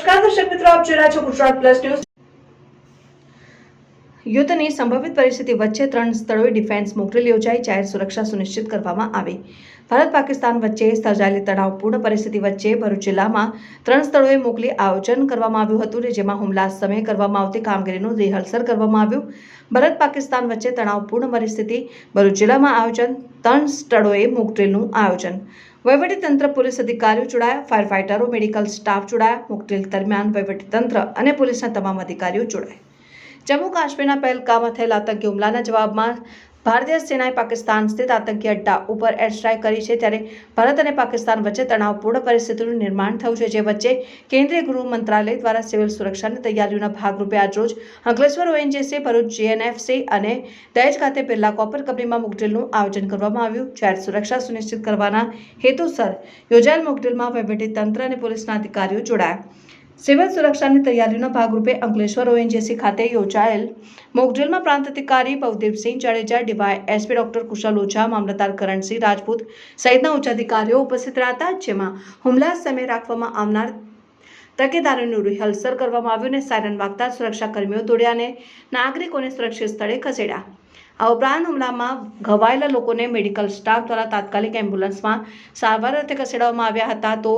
નમસ્કાર, દર્શક મિત્રો, આપ જોઈ રહ્યા છો ગુજરાત પ્લસ ન્યૂઝ. યુદ્ધની સંભવિત પરિસ્થિતિ વચ્ચે ત્રણ સ્થળોએ ડિફેન્સ મોકડ્રીલ યોજાઈ, જાહેર સુરક્ષા સુનિશ્ચિત કરવામાં આવી. ભારત પાકિસ્તાન વચ્ચે સર્જાયેલી તણાવપૂર્ણ પરિસ્થિતિ વચ્ચે ભરૂચ જિલ્લામાં ત્રણ સ્થળોએ મોકલી આયોજન કરવામાં આવ્યું હતું જેમાં હુમલા સમયે કરવામાં આવતી કામગીરીનું રિહર્સલ કરવામાં આવ્યું. ભારત પાકિસ્તાન વચ્ચે તણાવપૂર્ણ પરિસ્થિતિ, ભરૂચ જિલ્લામાં આયોજન, ત્રણ સ્થળોએ મોકડ્રીલનું આયોજન. વહીવટીતંત્ર પોલીસ અધિકારીઓ જોડાયા ફાયર ફાઇટરો મેડિકલ સ્ટાફ જોડાયા મોકડ્રીલ દરમિયાન વહીવટીતંત્ર અને પોલીસના તમામ અધિકારીઓ જોડાયા જમ્મુ કાશ્મીરના પહેલગામમાં થયેલા આતંકી હુમલાના જવાબમાં ભારતીય સેનાએ પાકિસ્તાન સ્થિત આતંકી અડ્ડા ઉપર એર સ્ટ્રાઇક કરી છે ત્યારે ભારત અને પાકિસ્તાન વચ્ચે તણાવપૂર્ણ પરિસ્થિતિનું નિર્માણ થયું છે, જે વચ્ચે કેન્દ્રીય ગૃહ મંત્રાલય દ્વારા સિવિલ સુરક્ષાની તૈયારીઓના ભાગરૂપે આજરોજ અંકલેશ્વર ઓએનજીસી ભરૂચ જીએનએફસી અને દહેજ ખાતે બિરલા કોપર કંપનીમાં મોકડ્રીલનું આયોજન કરવામાં આવ્યું. જાહેર સુરક્ષા સુનિશ્ચિત કરવાના હેતુસર યોજાયેલ મોકડ્રીલમાં વહીવટીતંત્ર અને પોલીસના અધિકારીઓ જોડાયા. સિવિલ સુરક્ષાની તૈયારીઓના ભાગરૂપે અંકલેશ્વર ઓએનજીસી ખાતે યોજાયેલ મોકડ્રીલમાં પ્રાંત અધિકારી Bhavdeepsinh Jadeja, DY SP doctor Kushal Ozha, મામલતદાર કરણસિંહ રાજપૂત સહિતના ઉચ્ચ અધિકારીઓ ઉપસ્થિત રહ્યા હતા જેમાં હુમલા સમય રાખવામાં આવનાર તકેદારીનું રિહર્સલ કરવામાં આવ્યું અને સાયરન વાગતા સુરક્ષા કર્મીઓ દોડ્યા અને નાગરિકોને સુરક્ષિત સ્થળે ખસેડ્યા. આ ઉપરાંત હુમલામાં ઘવાયેલા લોકોને મેડિકલ સ્ટાફ દ્વારા તાત્કાલિક એમ્બ્યુલન્સમાં સારવાર અર્થે ખસેડવામાં આવ્યા હતા. તો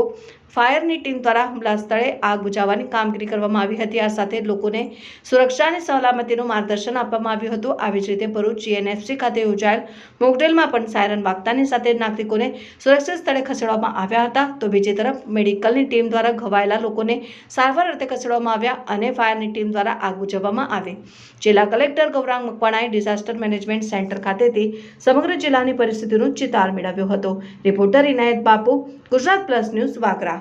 ફાયરની ટીમ દ્વારા હુમલા સ્થળે આગ બુઝાવવાની કામગીરી કરવામાં આવી હતી. આ સાથે લોકોને સુરક્ષા અને સલામતીનું માર્ગદર્શન આપવામાં આવ્યું હતું. આવી જ રીતે ભરૂચ જીએનએફસી ખાતે યોજાયેલ મોકડેલમાં પણ સાયરન વાગતાની સાથે નાગરિકોને સુરક્ષિત સ્થળે ખસેડવામાં આવ્યા હતા. તો બીજી તરફ મેડિકલની ટીમ દ્વારા ઘવાયેલા લોકોને સારવાર અર્થે ખસેડવામાં આવ્યા અને ફાયરની ટીમ દ્વારા આગ બુઝાવવામાં આવી. જિલ્લા કલેક્ટર ગૌરાંગ મકવાણાએ ડિઝાસ્ટર મેનેજમેન્ટ સેન્ટર ખાતેથી સમગ્ર જિલ્લાની પરિસ્થિતિનો ચિતાર મેળવ્યો હતો. રિપોર્ટર ઇનાયત બાપુ ગુજરાત પ્લસ ન્યૂઝ વાગરા.